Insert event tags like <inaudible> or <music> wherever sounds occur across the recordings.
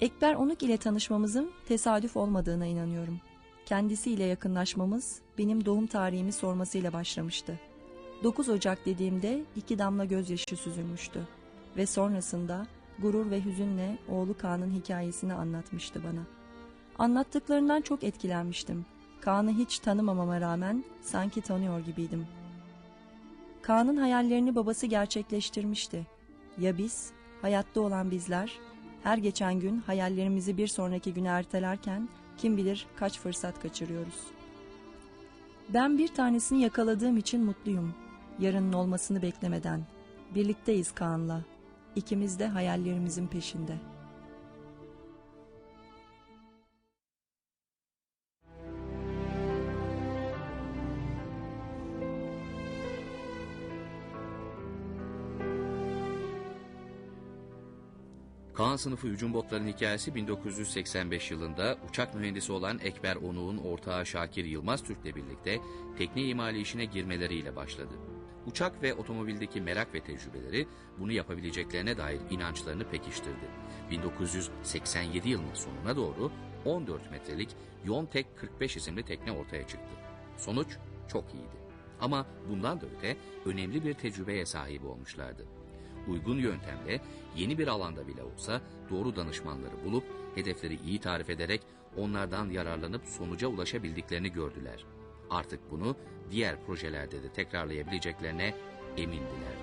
Ekber Onuk ile tanışmamızın tesadüf olmadığına inanıyorum. Kendisiyle yakınlaşmamız benim doğum tarihimi sormasıyla başlamıştı. 9 Ocak dediğimde iki damla gözyaşı süzülmüştü ve sonrasında gurur ve hüzünle oğlu Kaan'ın hikayesini anlatmıştı bana. Anlattıklarından çok etkilenmiştim. Kaan'ı hiç tanımamama rağmen sanki tanıyor gibiydim. Kaan'ın hayallerini babası gerçekleştirmişti. Ya biz, hayatta olan bizler, her geçen gün hayallerimizi bir sonraki güne ertelerken kim bilir kaç fırsat kaçırıyoruz. Ben bir tanesini yakaladığım için mutluyum. Yarının olmasını beklemeden. Birlikteyiz Kaan'la. İkimiz de hayallerimizin peşinde. Kaan sınıfı hücum botların hikayesi 1985 yılında uçak mühendisi olan Ekber Onuk'un ortağı Şakir Yılmaz Türk'le birlikte tekne imali işine girmeleriyle başladı. Uçak ve otomobildeki merak ve tecrübeleri bunu yapabileceklerine dair inançlarını pekiştirdi. 1987 yılının sonuna doğru 14 metrelik Yontek 45 isimli tekne ortaya çıktı. Sonuç çok iyiydi. Ama bundan da öte önemli bir tecrübeye sahip olmuşlardı uygun yöntemle yeni bir alanda bile olsa doğru danışmanları bulup hedefleri iyi tarif ederek onlardan yararlanıp sonuca ulaşabildiklerini gördüler. Artık bunu diğer projelerde de tekrarlayabileceklerine emindiler.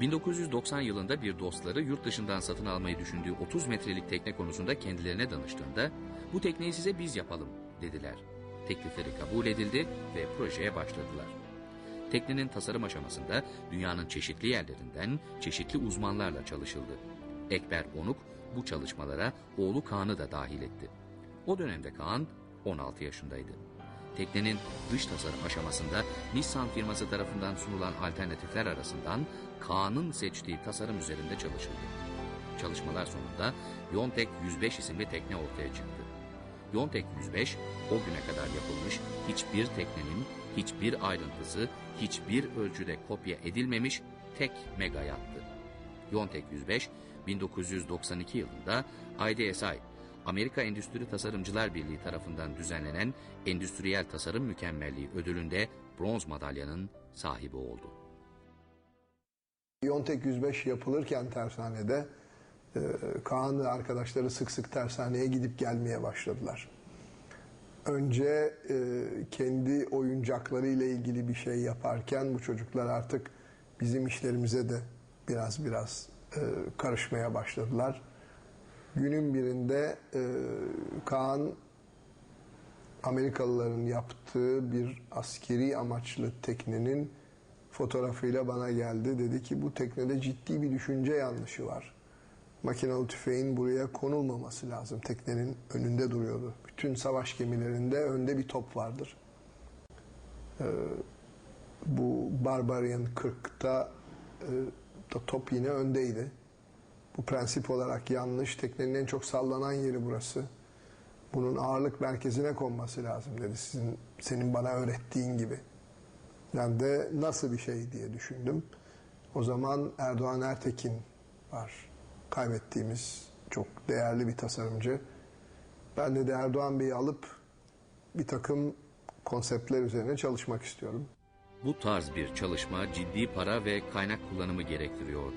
1990 yılında bir dostları yurt dışından satın almayı düşündüğü 30 metrelik tekne konusunda kendilerine danıştığında bu tekneyi size biz yapalım dediler. Teklifleri kabul edildi ve projeye başladılar. Teknenin tasarım aşamasında dünyanın çeşitli yerlerinden çeşitli uzmanlarla çalışıldı. Ekber Onuk bu çalışmalara oğlu Kaan'ı da dahil etti. O dönemde Kaan 16 yaşındaydı. Teknenin dış tasarım aşamasında Nissan firması tarafından sunulan alternatifler arasından Kaan'ın seçtiği tasarım üzerinde çalışıldı. Çalışmalar sonunda Yontek 105 isimli tekne ortaya çıktı. Yontek 105 o güne kadar yapılmış hiçbir teknenin hiçbir ayrıntısı hiçbir ölçüde kopya edilmemiş tek mega yattı. Yontek 105 1992 yılında IDSI Amerika Endüstri Tasarımcılar Birliği tarafından düzenlenen Endüstriyel Tasarım Mükemmelliği ödülünde bronz madalyanın sahibi oldu. Yontek 105 yapılırken tersanede e, Kaan ve arkadaşları sık sık tersaneye gidip gelmeye başladılar. Önce e, kendi oyuncakları ile ilgili bir şey yaparken bu çocuklar artık bizim işlerimize de biraz biraz e, karışmaya başladılar. Günün birinde e, Kaan Amerikalıların yaptığı bir askeri amaçlı teknenin fotoğrafıyla bana geldi. Dedi ki bu teknede ciddi bir düşünce yanlışı var. Makinalı tüfeğin buraya konulmaması lazım. Teknenin önünde duruyordu. Bütün savaş gemilerinde önde bir top vardır. Ee, bu Barbarian 40'ta e, da top yine öndeydi. Bu prensip olarak yanlış. Teknenin en çok sallanan yeri burası. Bunun ağırlık merkezine konması lazım dedi. Sizin senin bana öğrettiğin gibi. Yani de nasıl bir şey diye düşündüm. O zaman Erdoğan Ertekin var. Kaybettiğimiz çok değerli bir tasarımcı. Ben de, de Erdoğan Bey'i alıp bir takım konseptler üzerine çalışmak istiyorum. Bu tarz bir çalışma ciddi para ve kaynak kullanımı gerektiriyordu.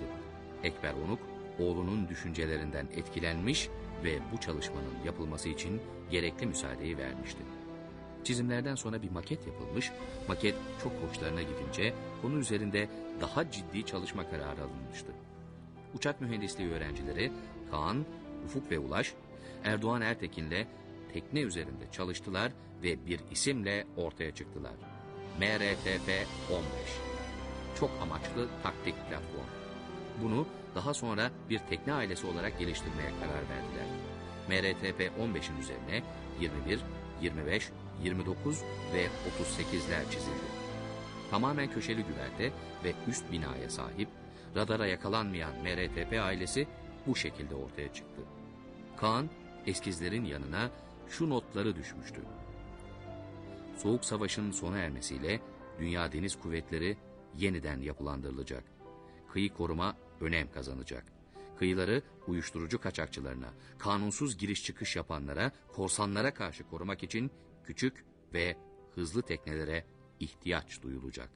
Ekber Onuk, oğlunun düşüncelerinden etkilenmiş ve bu çalışmanın yapılması için gerekli müsaadeyi vermişti. Çizimlerden sonra bir maket yapılmış, maket çok hoşlarına gidince konu üzerinde daha ciddi çalışma kararı alınmıştı. Uçak mühendisliği öğrencileri Kaan, Ufuk ve Ulaş, Erdoğan Ertekin'le tekne üzerinde çalıştılar ve bir isimle ortaya çıktılar. MRTP 15. Çok amaçlı taktik platform. Bunu daha sonra bir tekne ailesi olarak geliştirmeye karar verdiler. MRTP 15'in üzerine 21, 25, 29 ve 38'ler çizildi. Tamamen köşeli güverte ve üst binaya sahip, radara yakalanmayan MRTP ailesi bu şekilde ortaya çıktı. Kaan, eskizlerin yanına şu notları düşmüştü. Soğuk Savaş'ın sona ermesiyle Dünya Deniz Kuvvetleri yeniden yapılandırılacak. Kıyı koruma önem kazanacak. Kıyıları uyuşturucu kaçakçılarına, kanunsuz giriş çıkış yapanlara, korsanlara karşı korumak için küçük ve hızlı teknelere ihtiyaç duyulacak.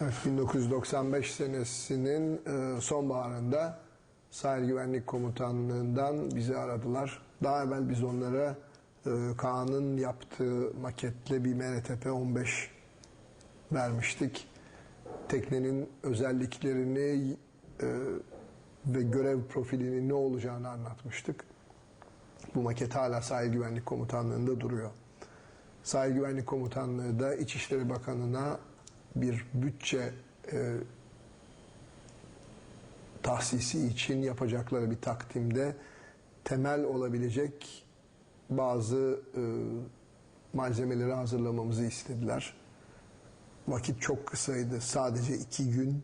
Evet, 1995 senesinin e, sonbaharında Sahil Güvenlik Komutanlığı'ndan bizi aradılar. Daha evvel biz onlara e, Kaan'ın yaptığı maketle bir MRTP 15 vermiştik. Teknenin özelliklerini e, ve görev profilinin ne olacağını anlatmıştık. Bu maket hala Sahil Güvenlik Komutanlığı'nda duruyor. Sahil Güvenlik Komutanlığı da İçişleri Bakanı'na bir bütçe e, tahsisi için yapacakları bir takdimde temel olabilecek bazı e, malzemeleri hazırlamamızı istediler. Vakit çok kısaydı. Sadece iki gün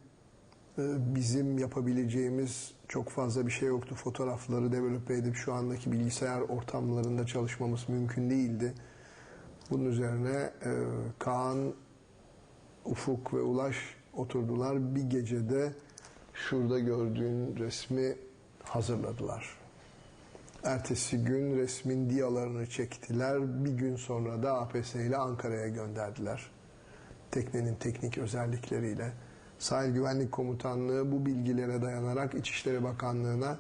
e, bizim yapabileceğimiz çok fazla bir şey yoktu. Fotoğrafları develop edip şu andaki bilgisayar ortamlarında çalışmamız mümkün değildi. Bunun üzerine e, Kaan, Ufuk ve Ulaş oturdular. Bir gecede şurada gördüğün resmi hazırladılar. Ertesi gün resmin diyalarını çektiler. Bir gün sonra da APS ile Ankara'ya gönderdiler. Teknenin teknik özellikleriyle. Sahil Güvenlik Komutanlığı bu bilgilere dayanarak İçişleri Bakanlığı'na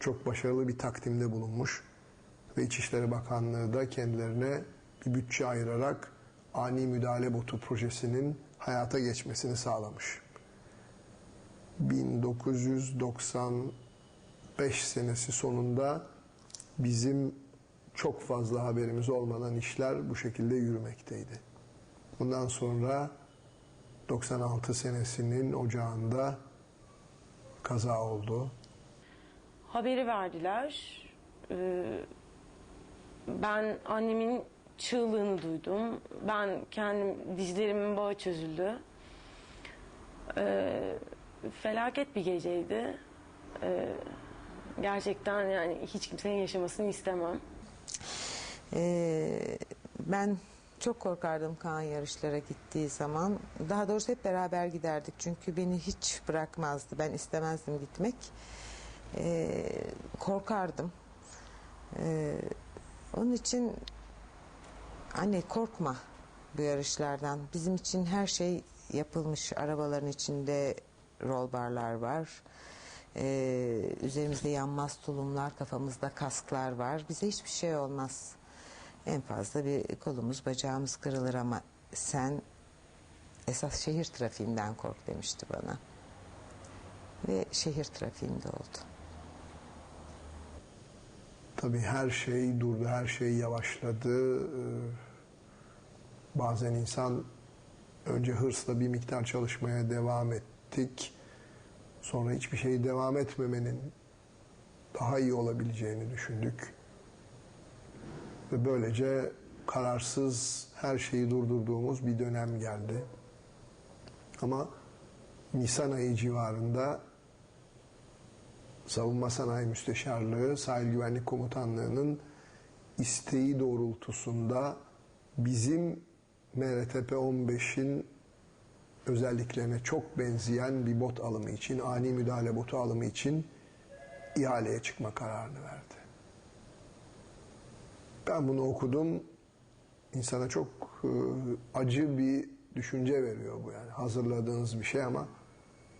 çok başarılı bir takdimde bulunmuş. Ve İçişleri Bakanlığı da kendilerine bir bütçe ayırarak ani müdahale botu projesinin hayata geçmesini sağlamış. 1995 senesi sonunda bizim çok fazla haberimiz olmadan işler bu şekilde yürümekteydi. Bundan sonra 96 senesinin ocağında kaza oldu. Haberi verdiler. Ee, ben annemin çığlığını duydum. Ben kendim dizlerimin bağı çözüldü. Ee, felaket bir geceydi. Ee, gerçekten yani hiç kimsenin yaşamasını istemem. Ee, ben çok korkardım Kaan yarışlara gittiği zaman. Daha doğrusu hep beraber giderdik. Çünkü beni hiç bırakmazdı. Ben istemezdim gitmek. Ee, korkardım. Ee, onun için anne korkma bu yarışlardan. Bizim için her şey yapılmış. Arabaların içinde rol barlar var. Ee, üzerimizde yanmaz tulumlar, kafamızda kasklar var. Bize hiçbir şey olmaz. En fazla bir kolumuz, bacağımız kırılır ama sen esas şehir trafiğinden kork demişti bana. Ve şehir trafiğinde oldu. Tabii her şey durdu, her şey yavaşladı. Ee, Bazen insan önce hırsla bir miktar çalışmaya devam ettik. Sonra hiçbir şey devam etmemenin daha iyi olabileceğini düşündük. Ve böylece kararsız her şeyi durdurduğumuz bir dönem geldi. Ama Nisan ayı civarında Savunma Sanayi Müsteşarlığı, Sahil Güvenlik Komutanlığı'nın isteği doğrultusunda bizim MRTP 15'in özelliklerine çok benzeyen bir bot alımı için, ani müdahale botu alımı için ihaleye çıkma kararını verdi. Ben bunu okudum. İnsana çok e, acı bir düşünce veriyor bu yani. Hazırladığınız bir şey ama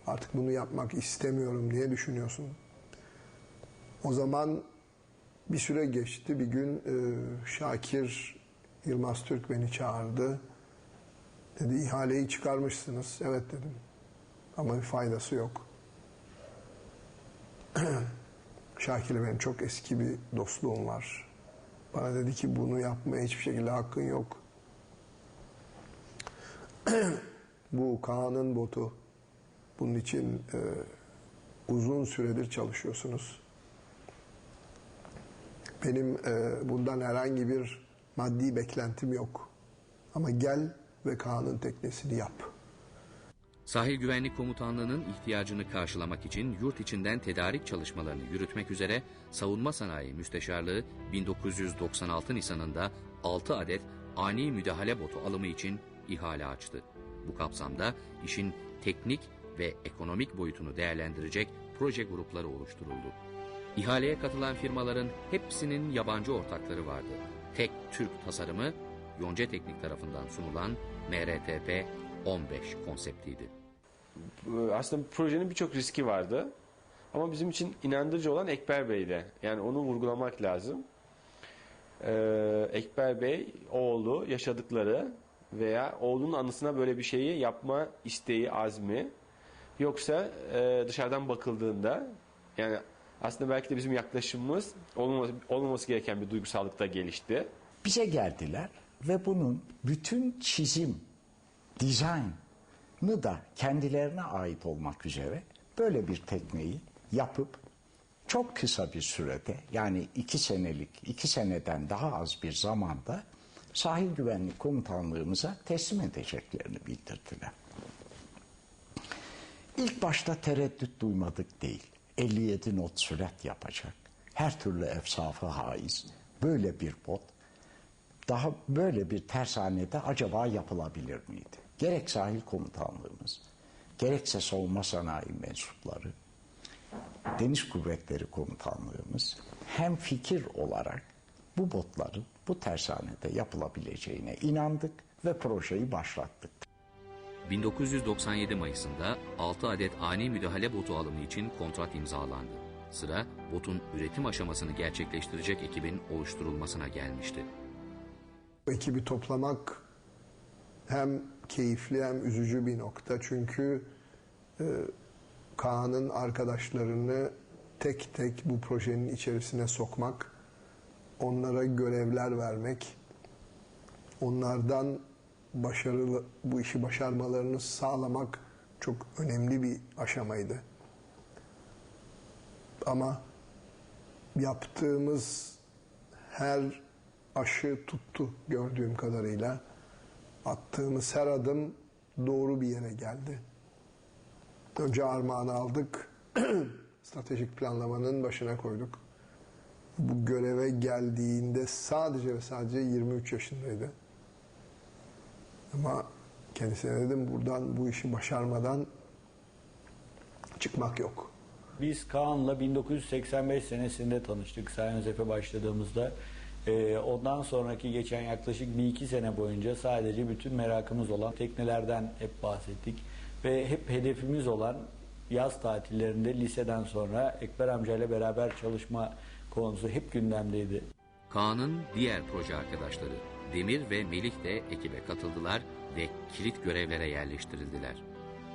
artık bunu yapmak istemiyorum diye düşünüyorsun. O zaman bir süre geçti. Bir gün e, Şakir Yılmaz Türk beni çağırdı. Dedi ihaleyi çıkarmışsınız. Evet dedim. Ama bir faydası yok. <clears throat> Şakir'le benim çok eski bir dostluğum var. Bana dedi ki bunu yapmaya hiçbir şekilde hakkın yok. <clears throat> Bu Kaan'ın botu. Bunun için e, uzun süredir çalışıyorsunuz. Benim e, bundan herhangi bir maddi beklentim yok. Ama gel ve Kaan'ın teknesini yap. Sahil Güvenlik Komutanlığı'nın ihtiyacını karşılamak için yurt içinden tedarik çalışmalarını yürütmek üzere Savunma Sanayi Müsteşarlığı 1996 Nisan'ında 6 adet ani müdahale botu alımı için ihale açtı. Bu kapsamda işin teknik ve ekonomik boyutunu değerlendirecek proje grupları oluşturuldu. İhaleye katılan firmaların hepsinin yabancı ortakları vardı. Tek Türk tasarımı Yonca Teknik tarafından sunulan MRTP 15 konseptiydi. Aslında projenin birçok riski vardı. Ama bizim için inandırıcı olan Ekber Bey'de. Yani onu vurgulamak lazım. Ee, Ekber Bey, oğlu, yaşadıkları veya oğlunun anısına böyle bir şeyi yapma isteği, azmi. Yoksa e, dışarıdan bakıldığında yani aslında belki de bizim yaklaşımımız olmaması, olmaması gereken bir duygusallıkta gelişti. bize geldiler ve bunun bütün çizim, dizaynı da kendilerine ait olmak üzere böyle bir tekneyi yapıp çok kısa bir sürede yani iki senelik, iki seneden daha az bir zamanda sahil güvenlik komutanlığımıza teslim edeceklerini bildirdiler. İlk başta tereddüt duymadık değil. 57 knot sürat yapacak. Her türlü efsafı haiz. Böyle bir bot daha böyle bir tersanede acaba yapılabilir miydi? Gerek sahil komutanlığımız, gerekse savunma sanayi mensupları, deniz kuvvetleri komutanlığımız hem fikir olarak bu botların bu tersanede yapılabileceğine inandık ve projeyi başlattık. 1997 Mayıs'ında 6 adet ani müdahale botu alımı için kontrat imzalandı. Sıra botun üretim aşamasını gerçekleştirecek ekibin oluşturulmasına gelmişti. Ekibi toplamak hem keyifli hem üzücü bir nokta. Çünkü e, Kaan'ın arkadaşlarını tek tek bu projenin içerisine sokmak, onlara görevler vermek, onlardan başarılı bu işi başarmalarını sağlamak çok önemli bir aşamaydı. Ama yaptığımız her aşı tuttu gördüğüm kadarıyla. Attığımız her adım doğru bir yere geldi. Önce armağanı aldık. <clears throat> Stratejik planlamanın başına koyduk. Bu göreve geldiğinde sadece ve sadece 23 yaşındaydı. Ama kendisine dedim buradan bu işi başarmadan çıkmak yok. Biz Kaan'la 1985 senesinde tanıştık Sayın Özef'e başladığımızda. Ee, ondan sonraki geçen yaklaşık bir iki sene boyunca sadece bütün merakımız olan teknelerden hep bahsettik. Ve hep hedefimiz olan yaz tatillerinde liseden sonra Ekber amcayla beraber çalışma konusu hep gündemdeydi. Kaan'ın diğer proje arkadaşları Demir ve Melih de ekibe katıldılar ve kilit görevlere yerleştirildiler.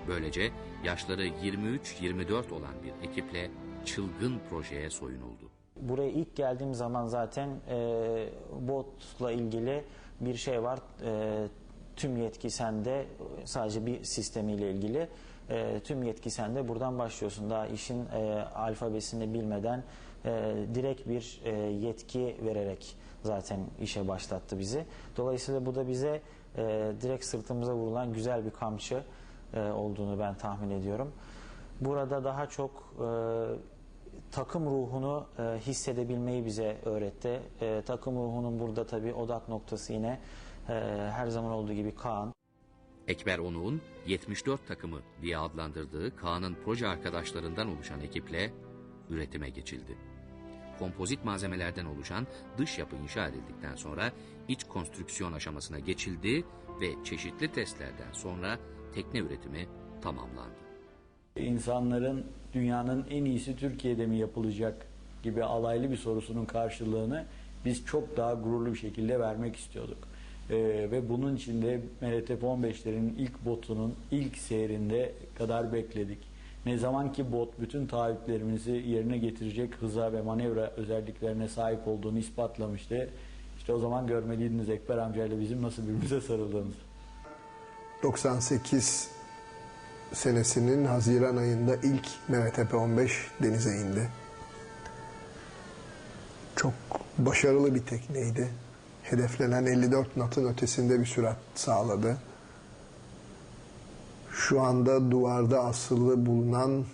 Böylece yaşları 23-24 olan bir ekiple çılgın projeye soyunuldu. Buraya ilk geldiğim zaman zaten e, botla ilgili bir şey var. E, tüm yetki sende sadece bir sistemiyle ilgili. E, tüm yetki sende buradan başlıyorsun. Daha işin e, alfabesini bilmeden e, direkt bir e, yetki vererek zaten işe başlattı bizi. Dolayısıyla bu da bize e, direkt sırtımıza vurulan güzel bir kamçı e, olduğunu ben tahmin ediyorum. Burada daha çok e, takım ruhunu e, hissedebilmeyi bize öğretti. E, takım ruhunun burada tabii odak noktası yine e, her zaman olduğu gibi Kaan. Ekber Onuk'un 74 takımı diye adlandırdığı Kaan'ın proje arkadaşlarından oluşan ekiple üretime geçildi. Kompozit malzemelerden oluşan dış yapı inşa edildikten sonra iç konstrüksiyon aşamasına geçildi ve çeşitli testlerden sonra tekne üretimi tamamlandı. İnsanların dünyanın en iyisi Türkiye'de mi yapılacak gibi alaylı bir sorusunun karşılığını biz çok daha gururlu bir şekilde vermek istiyorduk. Ee, ve bunun için de MRTP 15'lerin ilk botunun ilk seyrinde kadar bekledik. Ne zaman ki bot bütün taahhütlerimizi yerine getirecek hıza ve manevra özelliklerine sahip olduğunu ispatlamıştı. İşte o zaman görmeliydiniz Ekber amcayla bizim nasıl birbirimize sarıldığımızı. 98 senesinin Haziran ayında ilk MVTP 15 denize indi. Çok başarılı bir tekneydi. Hedeflenen 54 knot'un ötesinde bir sürat sağladı. Şu anda duvarda asılı bulunan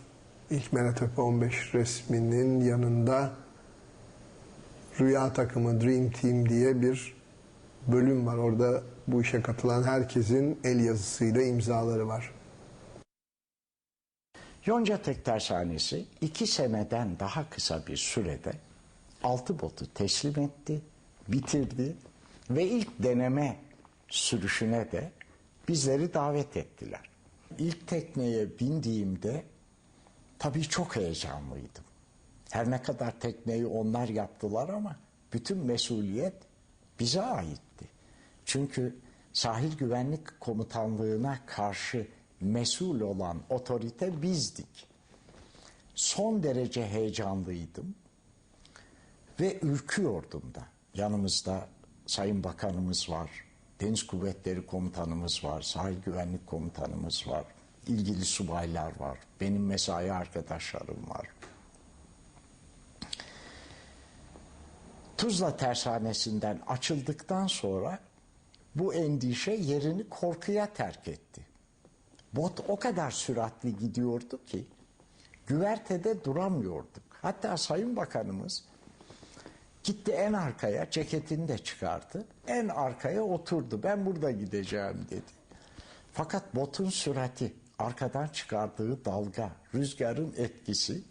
ilk MVTP 15 resminin yanında Rüya takımı Dream Team diye bir bölüm var. Orada bu işe katılan herkesin el yazısıyla imzaları var. Yonca Tek Tersanesi iki seneden daha kısa bir sürede altı botu teslim etti, bitirdi ve ilk deneme sürüşüne de bizleri davet ettiler. İlk tekneye bindiğimde tabii çok heyecanlıydım. Her ne kadar tekneyi onlar yaptılar ama bütün mesuliyet bize aitti. Çünkü sahil güvenlik komutanlığına karşı mesul olan otorite bizdik. Son derece heyecanlıydım ve ürküyordum da. Yanımızda Sayın Bakanımız var, Deniz Kuvvetleri Komutanımız var, Sahil Güvenlik Komutanımız var, ilgili subaylar var, benim mesai arkadaşlarım var. Tuzla tersanesinden açıldıktan sonra bu endişe yerini korkuya terk etti. Bot o kadar süratli gidiyordu ki güvertede duramıyorduk. Hatta Sayın Bakanımız gitti en arkaya ceketini de çıkardı. En arkaya oturdu. Ben burada gideceğim dedi. Fakat botun sürati, arkadan çıkardığı dalga, rüzgarın etkisi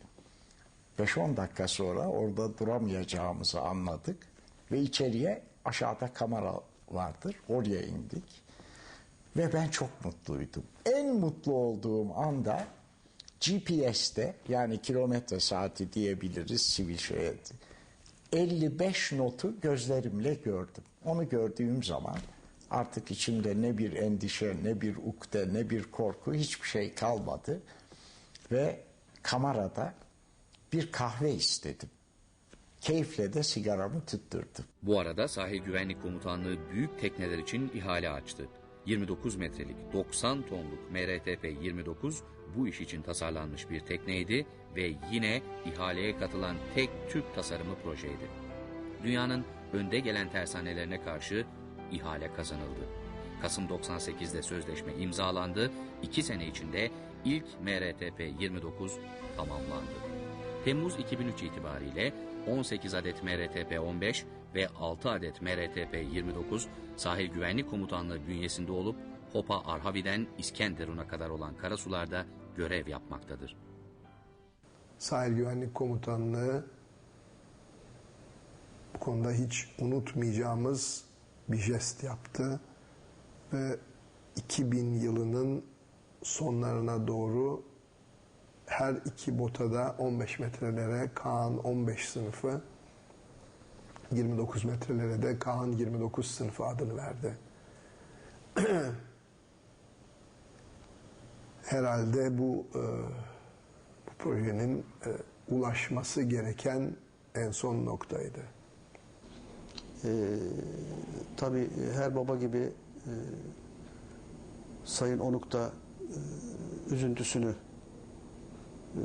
5-10 dakika sonra orada duramayacağımızı anladık ve içeriye aşağıda kamera vardır. Oraya indik. Ve ben çok mutluydum. En mutlu olduğum anda GPS'te yani kilometre saati diyebiliriz sivil şeye 55 notu gözlerimle gördüm. Onu gördüğüm zaman artık içimde ne bir endişe, ne bir ukde, ne bir korku hiçbir şey kalmadı. Ve kamerada bir kahve istedim. Keyifle de sigaramı tutturdum. Bu arada Sahil Güvenlik Komutanlığı büyük tekneler için ihale açtı. 29 metrelik 90 tonluk MRTP 29 bu iş için tasarlanmış bir tekneydi ve yine ihaleye katılan tek Türk tasarımı projeydi. Dünyanın önde gelen tersanelerine karşı ihale kazanıldı. Kasım 98'de sözleşme imzalandı. 2 sene içinde ilk MRTP 29 tamamlandı. Temmuz 2003 itibariyle 18 adet MRTP 15 ve 6 adet MRTP 29 Sahil Güvenlik Komutanlığı bünyesinde olup Hopa Arhavi'den İskenderun'a kadar olan karasularda görev yapmaktadır. Sahil Güvenlik Komutanlığı bu konuda hiç unutmayacağımız bir jest yaptı ve 2000 yılının sonlarına doğru her iki bota da 15 metrelere Kaan 15 sınıfı 29 metrelere de Kaan 29 sınıfı adını verdi. <clears throat> Herhalde bu e, bu projenin e, ulaşması gereken en son noktaydı. Ee, tabii her baba gibi e, Sayın Onuk da e, üzüntüsünü e,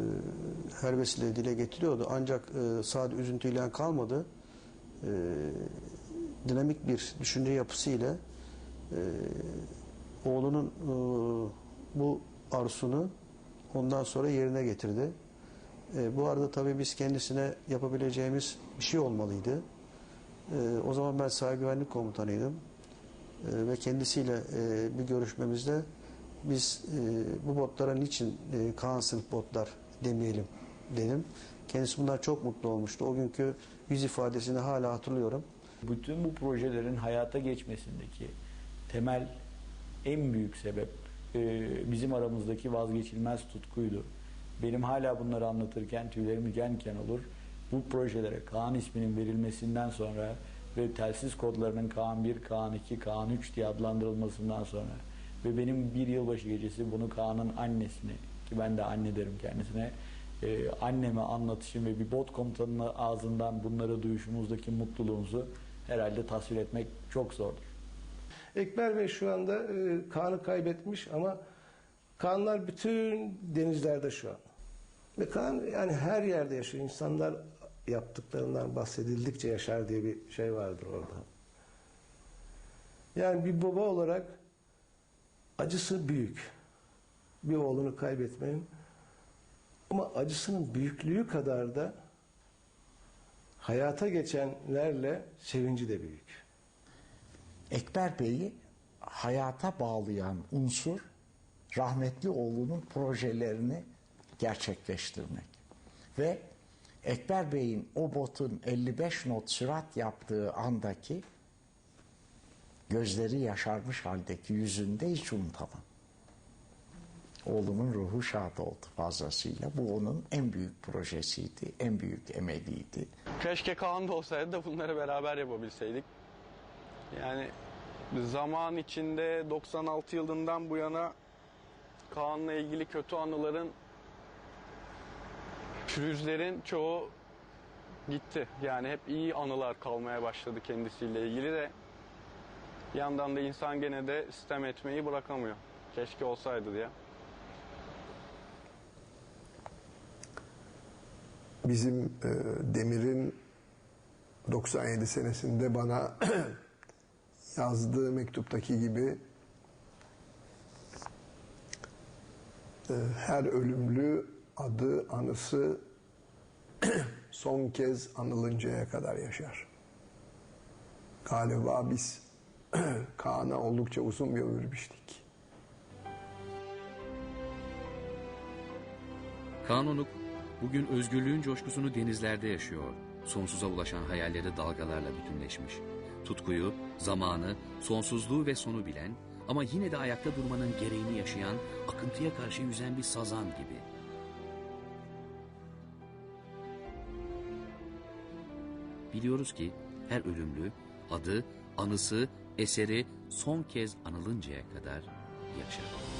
her vesile dile getiriyordu. Ancak e, sadece üzüntüyle kalmadı. E, dinamik bir düşünce yapısı ile e, oğlunun e, bu arzusunu ondan sonra yerine getirdi. E, bu arada tabii biz kendisine yapabileceğimiz bir şey olmalıydı. E, o zaman ben sahil güvenlik komutanıydım. E, ve kendisiyle e, bir görüşmemizde biz e, bu botlara niçin e, Kaan sınıf botlar demeyelim dedim. Kendisi bundan çok mutlu olmuştu. O günkü yüz ifadesini hala hatırlıyorum. Bütün bu projelerin hayata geçmesindeki temel en büyük sebep e, bizim aramızdaki vazgeçilmez tutkuydu. Benim hala bunları anlatırken tüylerim diken olur. Bu projelere Kaan isminin verilmesinden sonra ve telsiz kodlarının Kaan 1, Kaan 2, Kaan 3 diye adlandırılmasından sonra ve benim bir yılbaşı gecesi bunu Kaan'ın annesine ki ben de anne derim kendisine e, anneme anlatışım ve bir bot komutanının ağzından bunları duyuşumuzdaki mutluluğumuzu herhalde tasvir etmek çok zordur. Ekber Bey şu anda e, Kaan'ı kaybetmiş ama Kaanlar bütün denizlerde şu an. Ve Kaan yani her yerde yaşıyor. İnsanlar yaptıklarından bahsedildikçe yaşar diye bir şey vardır orada. Yani bir baba olarak acısı büyük. Bir oğlunu kaybetmenin. Ama acısının büyüklüğü kadar da hayata geçenlerle sevinci de büyük. Ekber Bey'i hayata bağlayan unsur rahmetli oğlunun projelerini gerçekleştirmek. Ve Ekber Bey'in o botun 55 knot sürat yaptığı andaki gözleri yaşarmış haldeki yüzünde hiç unutamam. Oğlumun ruhu şad oldu fazlasıyla. Bu onun en büyük projesiydi, en büyük emeliydi. Keşke Kaan da olsaydı da bunları beraber yapabilseydik. Yani zaman içinde 96 yılından bu yana Kaan'la ilgili kötü anıların pürüzlerin çoğu gitti. Yani hep iyi anılar kalmaya başladı kendisiyle ilgili de yandan da insan gene de sistem etmeyi bırakamıyor. Keşke olsaydı diye. Bizim e, Demir'in 97 senesinde bana <clears throat> yazdığı mektuptaki gibi e, her ölümlü adı, anısı <clears throat> son kez anılıncaya kadar yaşar. Galiba biz <clears throat> Kaan'a oldukça uzun bir ömür biçtik. Kaan Onuk bugün özgürlüğün coşkusunu denizlerde yaşıyor. Sonsuza ulaşan hayalleri dalgalarla bütünleşmiş. Tutkuyu, zamanı, sonsuzluğu ve sonu bilen ama yine de ayakta durmanın gereğini yaşayan, akıntıya karşı yüzen bir sazan gibi. Biliyoruz ki her ölümlü adı, anısı, eseri son kez anılıncaya kadar yaşar.